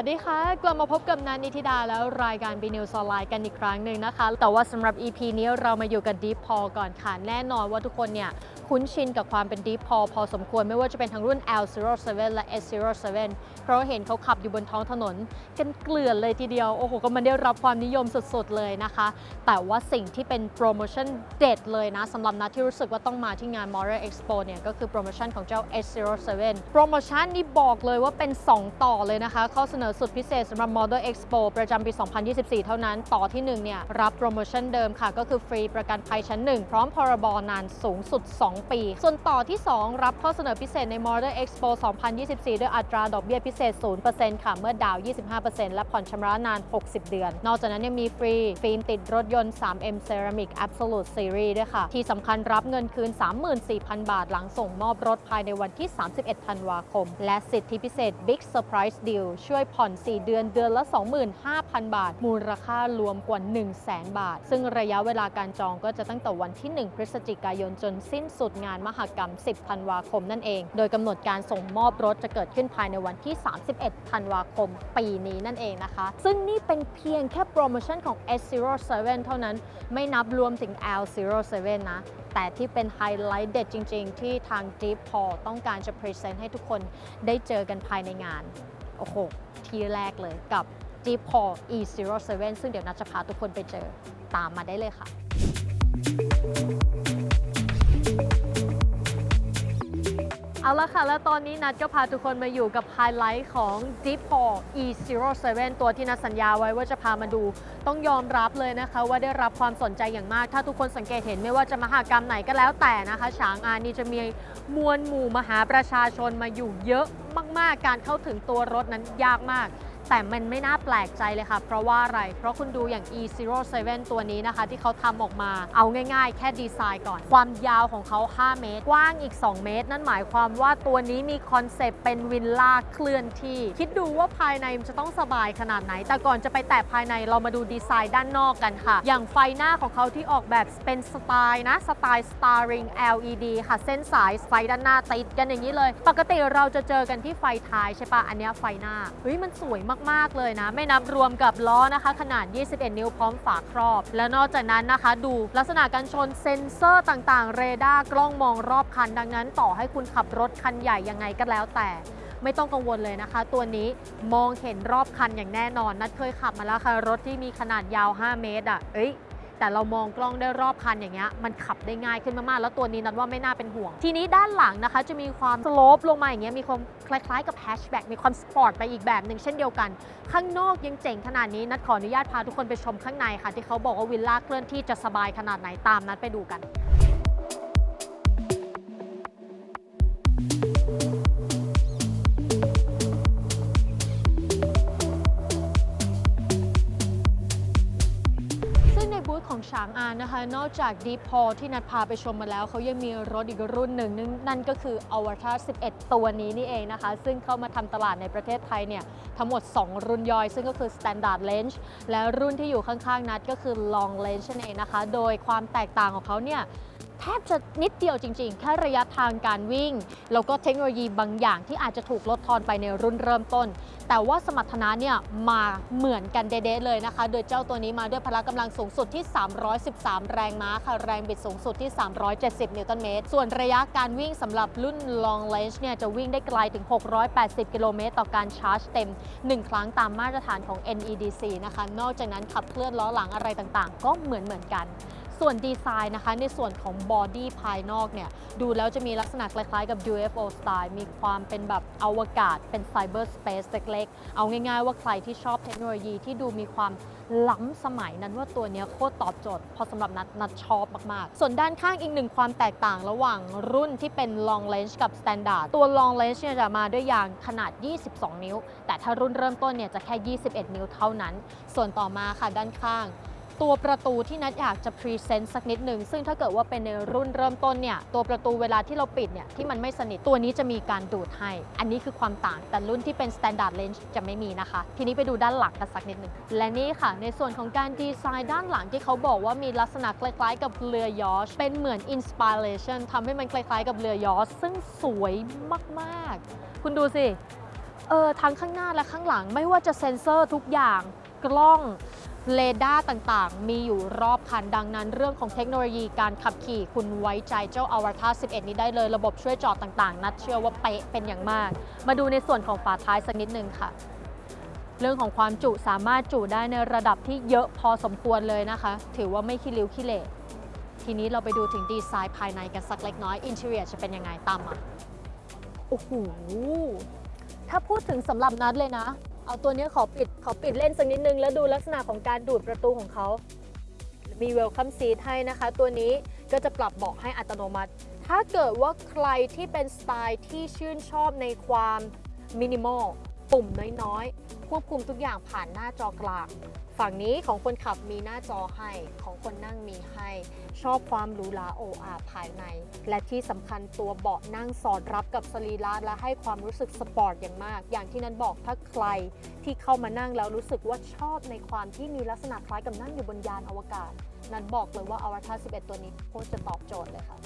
วัสดีค่ะ กลับมาพบกับนันนิธิดาแล้วรายการ B News ออนไลน์กันอีกครั้งหนึ่งนะคะ แต่ว่าสำหรับ EP นี้เรามาอยู่กับ Deep Paul ก่อนค่ะ แน่นอนว่าทุกคนเนี่ย คุ้นชินกับความเป็น Deep p a u พอสมควรไม่ว่าจะเป็นทั้งรุ่น L07 และ S07 เพราะเห็นเขาขับอยู่บนท้องถนน กันเกลื่อนเลยทีเดียว โอ้โห ก็มันได้รับความนิยมสุดๆเลยนะคะ แต่ว่าสิ่งที่เป็นโปรโมชั่นเด็ดเลยนะสำหรับนัดที่รู้สึกว่าต้องมาที่งาน Motor Expo เนี่ยก็คือโปรโมชั่นของเจ้า S07 โปรโมชั่นนี้บอกเลยว่าเป็น 2 ต่อเลยนะคะ ข้อเสนอสุดพิเศษสำหรับ Motor Expo ประจำปี 2024 เท่านั้น ต่อที่ 1 เนี่ย รับโปรโมชั่นเดิมค่ะ ก็คือฟรีประกันภัยชั้น 1 พร้อมพรบนานสูงสุด 2ปี ส่วนต่อที่ 2 รับข้อเสนอพิเศษใน Motor Expo 2024 ด้วยอัตราดอกเบี้ยพิเศษ 0%ค่ะ เมื่อดาว 25%และผ่อนชำระนาน 60 เดือน นอกจากนั้นยังมีฟรี ฟิล์มติดรถยนต์ 3M Ceramic Absolute Series ด้วยค่ะ ที่สำคัญรับเงินคืน 34,000 บาท หลังส่งมอบรถภายในวันที่ 31 ธันวาคม และสิทธิพิเศษ Big Surprise Deal ช่วยผ่อน 4 เดือนเดือนละ 25,000 บาท มูลค่ารวมกว่า 100,000 บาท ซึ่งระยะเวลาการจองก็จะตั้งแต่วันที่ 1 พฤศจิกายนจนสิ้นสุดงานมหกรรม 10 ธันวาคมนั่นเอง โดยกำหนดการส่งมอบรถจะเกิดขึ้นภายในวันที่ 31 ธันวาคม ปีนี้นั่นเองนะคะ ซึ่งนี่เป็นเพียงแค่โปรโมชั่นของ S07 เท่านั้น ไม่นับรวมถึง L07 นะ แต่ที่เป็นไฮไลท์เด็ดจริง ๆ ที่ทาง Deep Paul ต้องการจะพรีเซนต์ให้ทุกคนได้เจอกันภายในงาน โอ้โห ที่แรกเลยกับ Deep Paul E07 ซึ่งเดี๋ยวนัทจะพาทุกคนไปเจอตามมาได้เลยค่ะ เอาละค่ะ และตอนนี้นัดก็พาทุกคนมาอยู่กับไฮไลท์ของ Deep Paul E07 ตัวที่นัดสัญญาไว้ว่าจะพามาดู ต้องยอมรับเลยนะคะว่าได้รับความสนใจอย่างมาก ถ้าทุกคนสังเกตเห็นไม่ว่าจะมหากรรมไหนก็แล้วแต่นะคะฉางอานี่จะมีมวลหมู่มหาประชาชนมาอยู่เยอะมาก ๆ การเข้าถึงตัวรถนั้นยากมาก แต่มันไม่น่าแปลกใจเลยค่ะ เพราะว่าอะไร เพราะคุณดูอย่าง E07 ตัวนี้นะคะ ที่เขาทำออกมา เอาง่ายๆ แค่ดีไซน์ก่อน ความยาวของเขา 5 เมตร กว้างอีก 2 เมตร นั่นหมายความว่าตัวนี้มีคอนเซปต์เป็นวิลล่าเคลื่อนที่ คิดดูว่าภายในมันจะต้องสบายขนาดไหน แต่ก่อนจะไปแตะภายในเรามาดูดีไซน์ด้านนอกกันค่ะ อย่างไฟหน้าของเขาที่ออกแบบเป็นสไตล์นะ สไตล์ Starring LED ค่ะ เส้นสายไฟด้านหน้าติดกันอย่างนี้เลย ปกติเราจะเจอกันที่ไฟท้ายใช่ปะอันนี้ไฟหน้า เฮ้ยมันสวยมากๆ เลยนะ ไม่นับรวมกับล้อนะคะ ขนาด 21 นิ้วพร้อมฝาครอบ และนอกจากนั้นนะคะ ดูลักษณะการชนเซ็นเซอร์ต่างๆ เรดาร์กล้องมองรอบคัน ดังนั้น ต่อให้คุณขับรถคันใหญ่ยังไงก็แล้วแต่ไม่ต้องกังวลเลยนะคะ ตัวนี้มองเห็นรอบคันอย่างแน่นอน นัดเคยขับมาแล้วค่ะ รถที่มีขนาดยาว 5 เมตรอะ เอ้ย แต่เรามองกล้องได้รอบคันอย่างเงี้ยมันขับได้ง่ายขึ้นมากๆ แล้วตัวนี้นัดว่าไม่น่าเป็นห่วง ทีนี้ด้านหลังนะคะ จะมีความสโลปลงมาอย่างเงี้ยมีความคล้ายๆกับแฮชแบ็กมีความสปอร์ตไปอีกแบบหนึ่งเช่นเดียวกัน ข้างนอกยังเจ๋งขนาดนี้นัดขออนุญาตพาทุกคนไปชมข้างในค่ะ ที่เขาบอกว่าวิลล่าเคลื่อนที่จะสบายขนาดไหนตามนัดไปดูกันานนะคะ นอกจาก Deep p o ที่นัดพาไปชมมาแล้ว เขายังมีรถอีกรุ่นหนึ่งนั่นนั่นก็คือ Avatar 11 ตัวนี้นี่เองนะคะ ซึ่งเข้ามาทำตลาดในประเทศไทยเนี่ยทั้งหมด 2 รุ่นย่อย ซึ่งก็คือ Standard Range และรุ่นที่อยู่ข้างๆ นัดก็คือ Long Range นั่นเองนะคะ โดยความแตกต่างของเขาเนี่ยแทบจะนิดเดียวจริงๆ แค่ระยะทางการวิ่ง แล้วก็เทคโนโลยีบางอย่างที่อาจจะถูกลดทอนไปในรุ่นเริ่มต้น แต่ว่าสมรรถนะเนี่ยมาเหมือนกันเด๊ะเลยนะคะ โดยเจ้าตัวนี้มาด้วยพละกำลังสูงสุดที่ 313 แรงม้าค่ะ แรงบิดสูงสุดที่ 370 นิวตันเมตร ส่วนระยะการวิ่งสำหรับรุ่น long range เนี่ยจะวิ่งได้ไกลถึง 680 กิโลเมตรต่อการชาร์จเต็ม 1 ครั้งตามมาตรฐานของ NEDC นะคะ นอกจากนั้นขับเคลื่อนล้อหลังอะไรต่างๆ ก็เหมือนเหมือนกัน ส่วนดีไซน์นะคะ ในส่วนของบอดี้ภายนอกเนี่ย ดูแล้วจะมีลักษณะคล้ายๆกับ UFO style มีความเป็นแบบอวกาศ เป็นไซเบอร์สเปซเล็กๆ เอาง่ายๆว่าใครที่ชอบเทคโนโลยีที่ดูมีความล้ำสมัยนั้นว่าตัวนี้โคตรตอบโจทย์พราะสำหรับนัดนัดชอบมากๆ ส่วนด้านข้างอีกหนึ่งความแตกต่างระหว่างรุ่นที่เป็น long range กับ standard ตัว long range เนี่ยจะมาด้วยยางขนาด 22 นิ้ว แต่ถ้ารุ่นเริ่มต้นเนี่ยจะแค่ 21 นิ้วเท่านั้น ส่วนต่อมาค่ะด้านข้าง ตัวประตูที่นัดอยากจะพรีเซนต์สักนิดหนึ่งซึ่งถ้าเกิดว่าเป็นในรุ่นเริ่มต้นเนี่ยตัวประตูเวลาที่เราปิดเนี่ยที่มันไม่สนิทตัวนี้จะมีการดูดให้ อันนี้คือความต่างแต่รุ่นที่เป็น Standard Range จะไม่มีนะคะ ทีนี้ไปดูด้านหลังกันสักนิดหนึ่งและนี่ค่ะ ในส่วนของการดีไซน์ด้านหลังที่เขาบอกว่ามีลักษณะคล้ายๆ กับเรือยอชเป็นเหมือนอินสปิเรชันทำให้มันคล้ายๆ กับเรือยอชซึ่งสวยมากๆ คุณดูสิเออทั้งข้างหน้าและข้างหลังไม่ว่าจะเซ็นเซอร์ทุกอย่างกล้อง เรดาร์ต่างๆ มีอยู่รอบคันดังนั้น เรื่องของเทคโนโลยีการขับขี่คุณไว้ใจเจ้า Avatar 11 นี้ได้เลยระบบช่วยจอดต่างๆ นัดเชื่อว่าเป๊ะเป็นอย่างมาก มาดูในส่วนของฝาท้ายสักนิดนึงค่ะ เรื่องของความจุสามารถจุได้ในระดับที่เยอะพอสมควรเลยนะคะ ถือว่าไม่ขี้ริ้วขี้เหร่ทีนี้เราไปดูถึงดีไซน์ภายในกันสักเล็กน้อยอินเทอร์จะเป็นยังไงตามมาโอ้โหถ้าพูดถึงสำหรับนัดเลยนะ เอาตัวนี้ขอปิดขอปิดเล่นสักนิดนึง แล้วดูลักษณะของการดูดประตูของเขา มีเวลคัมซีทให้นะคะ ตัวนี้ก็จะปรับเบาะให้อัตโนมัติ ถ้าเกิดว่าใครที่เป็นสไตล์ที่ชื่นชอบในความมินิมอลปุ่มน้อยๆ ควบคุมทุกอย่างผ่านหน้าจอกลาง ฝั่งนี้ของคนขับมีหน้าจอให้ของคนนั่งมีให้ ชอบความหรูหราโออาภายใน และที่สำคัญตัวเบาะนั่งสอดรับกับสรีระและให้ความรู้สึกสปอร์ตอย่างมาก อย่างที่นั้นบอกถ้าใครที่เข้ามานั่งแล้วรู้สึกว่าชอบในความที่มีลักษณะคล้ายกับนั่งอยู่บนยานอวกาศ นั้นบอกเลยว่า Avatar 11 ตัวนี้โคตรจะตอบโจทย์เลยค่ะ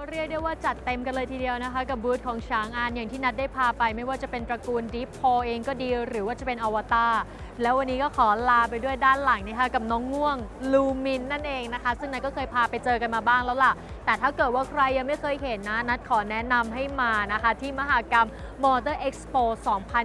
ก็เรียกได้ว่าจัดเต็มกันเลยทีเดียวนะคะ กับบูธของช้างอานอย่างที่นัดได้พาไป ไม่ว่าจะเป็นตระกูลดิฟพอเองก็ดี หรือว่าจะเป็นอวตารแล้ววันนี้ก็ขอลาไปด้วยด้านหลังนะคะกับน้องง่วงลูมินนั่นเองนะคะ ซึ่งนัดก็เคยพาไปเจอกันมาบ้างแล้วล่ะ แต่ถ้าเกิดว่าใครยังไม่เคยเห็นนะ นัดขอแนะนำให้มานะคะ ที่มหากรรม Motor Expo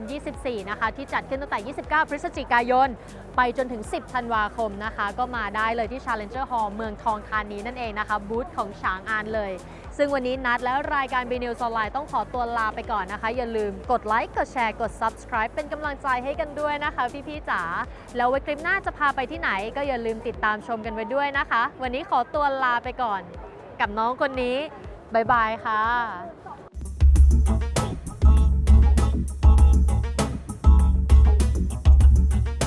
2024 นะคะ ที่จัดขึ้นตั้งแต่ 29 พฤศจิกายน ไปจนถึง 10 ธันวาคมนะคะ ก็มาได้เลยที่ Challenger Hall เมืองทองธานีนั่นเองนะคะ บูธของช้างอานเลย ซึ่งวันนี้นัดและรายการ b n e w s Online ต้องขอตัวลาไปก่อนนะคะ อย่าลืมกดไลค์ กดแชร์ กด Subscribe เป็นกำลังใจให้กันด้วยนะคะ พี่ๆจ๋า แล้วไว้คลิปหน้าจะพาไปที่ไหน ก็อย่าลืมติดตามชมกันไว้ด้วยนะคะ วันนี้ขอตัวลาไปก่อน กับน้องคนนี้บายบายค่ะ